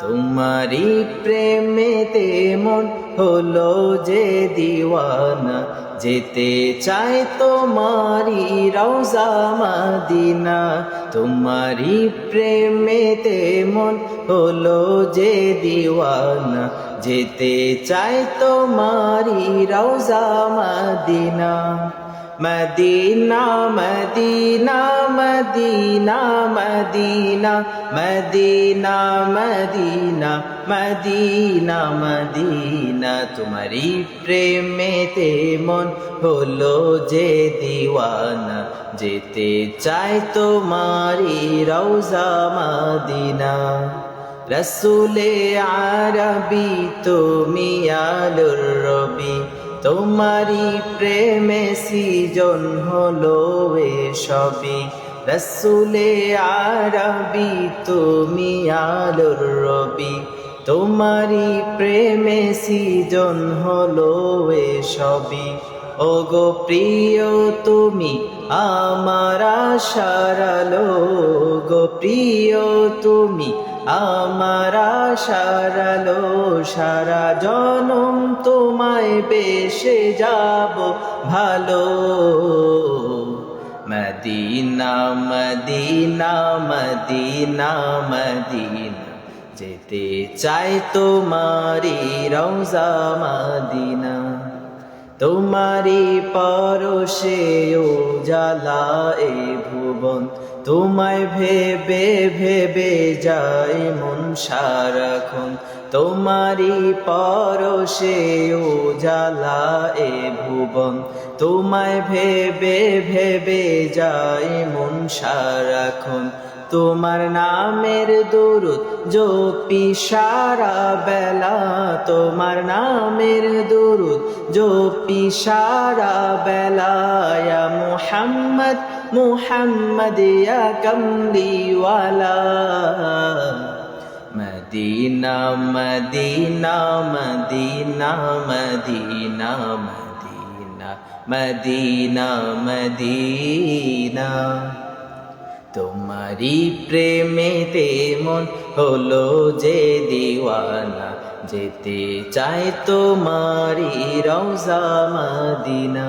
তোমারি প্রেমেতে মন হলো যে দিওয়ানা। যেতে চায় তোমারি রওজা মদিনা। তোমারি প্রেমেতে মন হলো যে দিওয়ানা। যেতে চায় তোমারি রওজা মদিনা। মদিনা মদিনা মদিনা মদিনা মদিনা মদিনা মদিনা মদিনা। তোমারি প্রেমেতে মন হলো যে দিওয়ানা, যেতে চায় তোমারি রওজা মদিনা। রসুলে আরবি তুমি আলুর রবি তোমারি প্রেমে সিজন হলো এ সবই রসুলে আরবি তুমি আলোর রবি। তোমারি প্রেমে সিজন হলো সবই ও গো প্রিয় তুমি আমার সারালো গো প্রিয় তুমি, আমার সারালো সারা জনম তোমায় বেশে যাব ভালো। মদিনা মদিনা মদিনা মদিনা, যেতে চাই তোমারি রওজা মদিনা। তোমারি পরশে ও জালা এ ভুবন। তোমায় ভেবে ভেবে যায় মন সারাক্ষণ। তোমারি পরশে জালা এ ভুবন। তোমায় ভেবে ভেবে যায় মন সারাক্ষণ। তোমার নামের দুরুদ জপি সারা বেলা। তোমার নামের দুরুদ জপি সারা বেলা ইয়া মুহাম্মদ মুহাম্মদ, ইয়া কমলিওয়ালা মদিনা মদিনা মদিনা মদিনা মদিনা মদিনা মদিনা। তোমারি প্রেমেতে মন হলো যে দিওয়ানা, যেতে চায় তোমারি রওজা মদিনা।